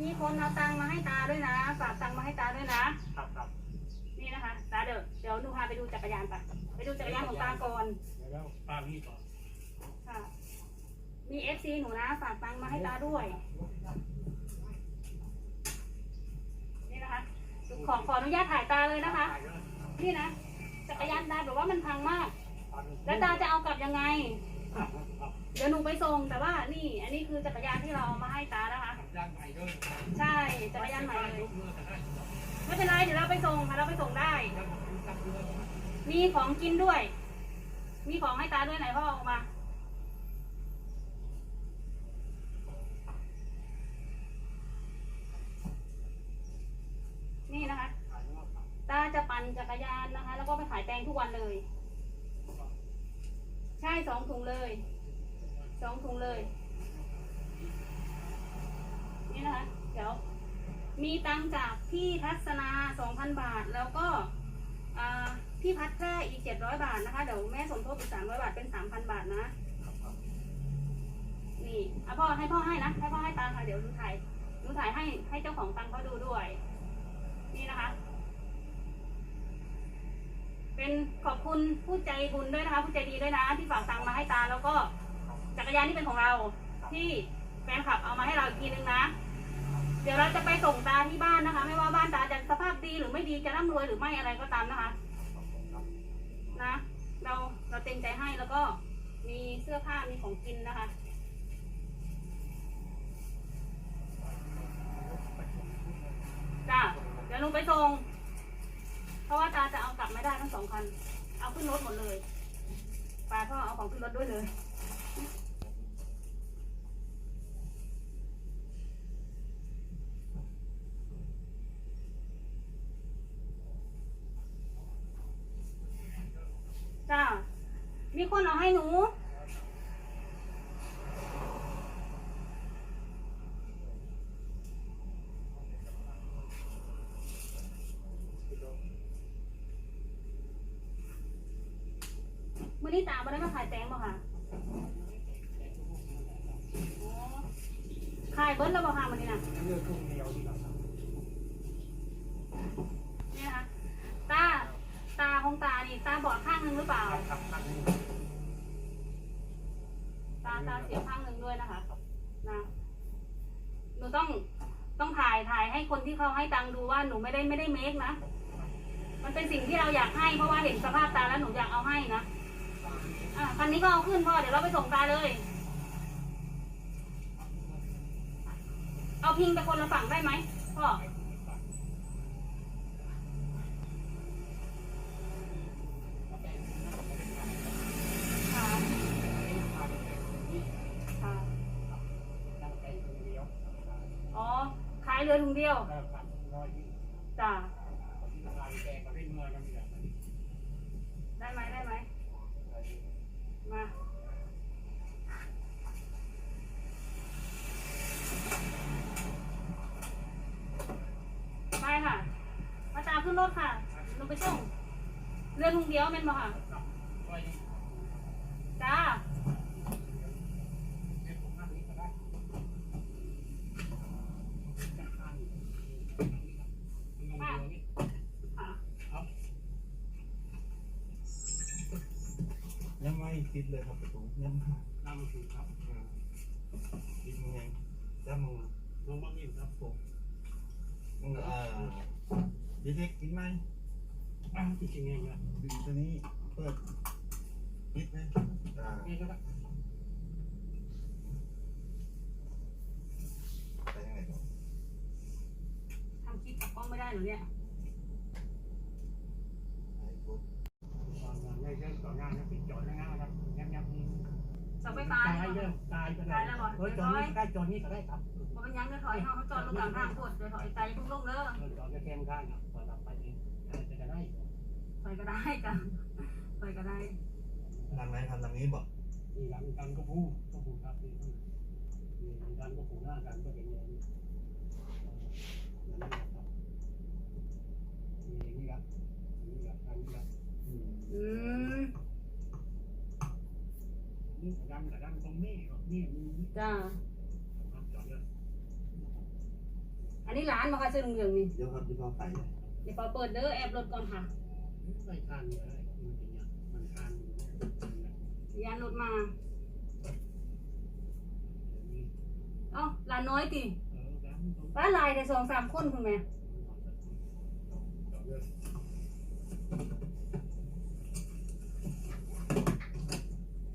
มีคนเอาตังค์มาให้ตาด้วยนะ ฝากตังค์มาให้ตาด้วยนะ ครับครับนี่นะคะตาเดี๋ยวเดี๋ยวหนูพาไปดูจักรยานไปไปดูจักรยานของตาก่อนเดี๋ยวแล้วป้าพี่ก่อนค่ะ มีเอฟซีหนูนะ ฝากตังค์มาให้ตาด้วย นี่นะคะ ขอขออนุญาตถ่ายตาเลยนะคะถ่ายเลยนี่นะ จักรยานตาแบบว่ามันพังมากตอนแล้วตาจะเอากลับยังไงครับครับเดี๋ยวหนูไปส่งแต่ว่านี่ อันนี้คือจักรยานที่เราเอามาให้ตานะคะย่าง ใช่จักรยานใหม่เลยเมื่อแต่ไม่เป็นไรเดี๋ยวเราไปส่งค่ะเราไปส่งได้ มีของกินด้วย มีของให้ตาด้วยไหนพ่อออกมานี่นะคะ ตาจะปั่นจักรยานนะคะ แล้วก็ไปขายแตงทุกวันเลย ใช่สองถุงเลย สองถุงเลย นี่นะคะ เดี๋ยว มีตังจากพี่ทัศนาสองพันบาท แล้วก็พี่พัดแค่อีกเจ็ดร้อยบาทนะคะ เดี๋ยวแม่สมทบอีกสามร้อยบาทเป็นสามพันบาทนะ นี่อะพ่อให้พ่อให้นะ ให้พ่อให้ตังค่ะ เดี๋ยวหนูถ่ายหนูถ่ายให้ให้เจ้าของตังเขาดูด้วย นี่นะคะ เป็นขอบคุณผู้ใจบุญด้วยนะคะ ผู้ใจดีด้วยนะ ที่ฝากตังมาให้ตาแล้วก็จักรยานที่เป็นของเราที่ แฟนคลับเอามาให้เราอีกทีนึงนะ เดี๋ยวเราจะไปส่งตาที่บ้านนะคะ ไม่ว่าบ้านตาจะสภาพดีหรือไม่ดีจะร่ำรวยหรือไม่อะไรก็ตามนะคะ นะ เราเราเต็มใจให้แล้วก็มีเสื้อผ้ามีของกินนะคะจ้าเดี๋ยวลุงไปส่ง เพราะว่าตาจะเอากลับไม่ได้ทั้งสองคัน เอาขึ้นรถหมดเลยปาพ่อเอาของขึ้นรถด้วยเลย จ้า มีคนเอาให้หนู มื่อนี้ตาบ่ได้มาขายแตงบ่ค่ะอ๋อขายเบิ้ลแล้วบ่ค่ะมื่อนี้นะเรือทุ่งเดียวนี่ครับนี่นะคะตา ตาของตานี่ตาบอดข้างหนึงหรือเปล่า ครับครับ ตาเสียข้างหนึ่งด้วยนะคะนะหนูต้องต้องถ่ายถ่ายให้คนที่เขาให้ตังดูว่าหนูไม่ได้ไม่ได้เมคนะ มันเป็นสิ่งที่เราอยากให้เพราะว่าเห็นสภาพตาแล้วหนูอยากเอาให้นะอะคันนี้ก็เอาขึ้นพ่อเดี๋ยวเราไปส่งตาเลย เอาพิงไปคนละฝั่งได้ไหมพ่อ ขายเรือถุงเดียวก็พันร้อยยี่จ้าลายแกงกับเป็นเมื่อกันอย่างได้ไหมได้ไหมมาไปค่ะ มาตามขึ้นรถค่ะลงไปส่งเรือถุงเดียวแม่นบ่ค่ะ ร้อยยี่ จ้า เม็ดผมนั่งนี้ก็ได้จัดการลงเรือนี่ ค่ะ ยังไม่ ติดเลยครับประตูยังน้ำมันถูกครับติดมึงยังจ้ามึงลงมามีครับผมมึงเอ่อดีเทคติดไหมอะจริงๆไงเนี่ยดึงตัวนี้เปิดปิดไหมอ่านี่ก็ได้ไปยังไงต่อทำคลิปกับกล้องไม่ได้เหรอเนี่ย ไอ้ปุ๊บ ตอนงานเยอะๆต่องานนะปิดจอดแล้วนะครับยับๆนี่ เสาไฟฟ้า ตาย เนี่ยเยอะตายไปเลยเฮ้ยจอดนี่ได้จอดนี่ก็ได้ครับมันเป็นยังจะถอยเขาเขาจอดรถกลางทางโคตรเดี๋ยวถอยไกลพุ่งลงเด้อจอดจะแคมข้างอะพอตัดไปเองจะได้ถอยก็ได้จ้ะถอยก็ได้ทำไหมทำทางนี้บอกมีหลังกันก็พูก็พูครับนี่มีหลังกันก็พูหน้ากันก็เป็นอย่างนี้นั่นแหละครับมีอย่างนี้ครับนี่ครับอันนี้ครับ อืม นี่ดั งแต่ดังตรงนี้นี่มีจ้าจอดเลยอันนี้ร้านมาค่ะเสื้อเหลืองๆนี่เดี๋ยวครับเดี๋ยวพอไปเลยเดี๋ยวปอเปิดเด้อแอบรถก่อนค่ะไม่ทานเลยมันเป็นอย่างมันทานอยู่เนี่ยยานรถมานี่เอ้าร้านน้อยติเออร้านตรงร้านลายแต่สองสามคนคุณแม่ต่อเลย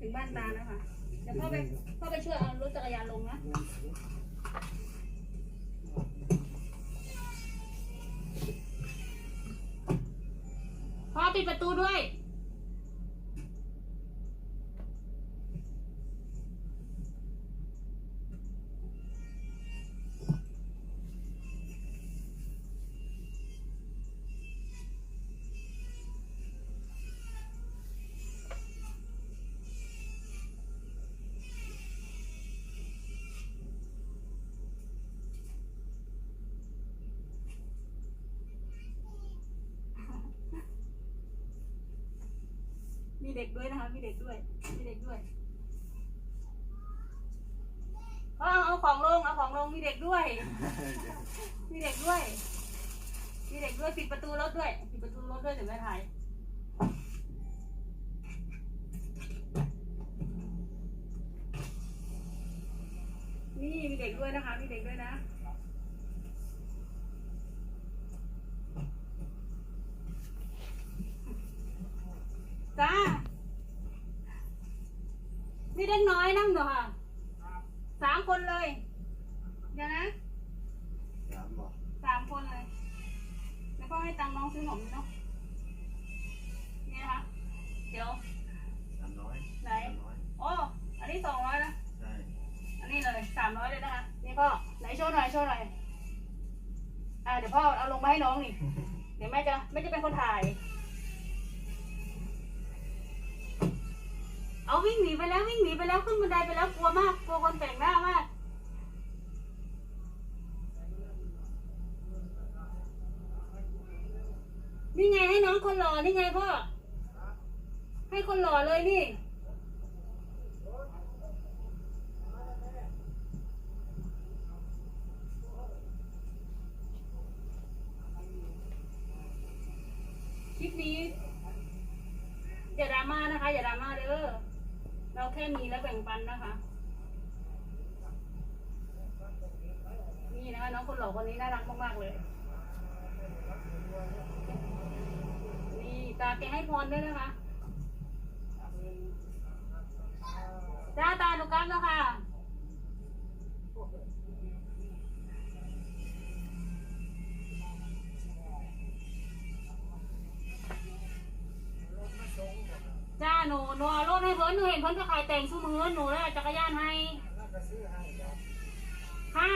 ถึงบ้านตาแล้วค่ะเดี๋ยวพ่อไปพ่อไปช่วยเอารถจักรยานลงนะพ่อปิดประตูด้วย มีเด็กด้วยนะคะ มีเด็กด้วย มีเด็กด้วยเอาเอาของลง เอาของลง มีเด็กด้วย มีเด็กด้วย มีเด็กด้วย ปิดประตูรถด้วย ปิดประตูรถด้วยเดี๋ยวแม่ถ่ายนี่มีเด็กด้วยนะคะมีเด็กด้วยนะ จ้า มีเด็กน้อยนั่งอยู่ค่ะสามคนเลย เดี๋ยวนะสามบอกสามคนเลย แล้วก็ให้ตังค์น้องซื้อขนมเนาะนี่นะคะเดี๋ยวสามร้อยไหนสามร้อยโอ้อันนี้สองร้อยนะใช่อันนี้เลยสามร้อยเลยนะคะนี่พ่อไหนโชว์หน่อยโชว์หน่อยอ่าเดี๋ยวพ่อเอาลงมาให้น้องนี่ เดี๋ยวแม่จะแม่จะเป็นคนถ่าย เอาวิ่งหนีไปแล้ววิ่งหนีไปแล้วขึ้นบันไดไปแล้วกลัวมาก กลัวคนแต่งหน้ามากนี่ไงให้น้องคนหล่อนี่ไงพ่อให้คนหล่อเลยนี่คลิปนี้อย่าดราม่านะคะ อย่าดราม่าเด้อ แค่มีแล้วแบ่งปันนะคะ นี่นะคะน้องคนหล่อคนนี้น่ารักมากๆเลย นี่ตาแกให้พรด้วยนะคะจ้าตาดูกันแล้วค่ะ หนูหนูเอารถให้เพิ่นหนูเห็นเพิ่นก็ขายแต่งสู้มือหนูแล้วเอาจักรยานให้ค่ะ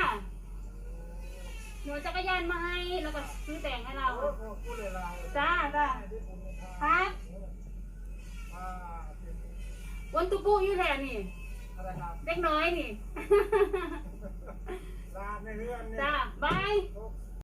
หนูเอาจักรยานมาให้แล้วก็ซื้อแต่งให้เราจ้าจ้าครับวันตุปูอยู่แหละนี่เด็กน้อยนี่ ลาในเรื่องเนี่ยจ้าบายโชค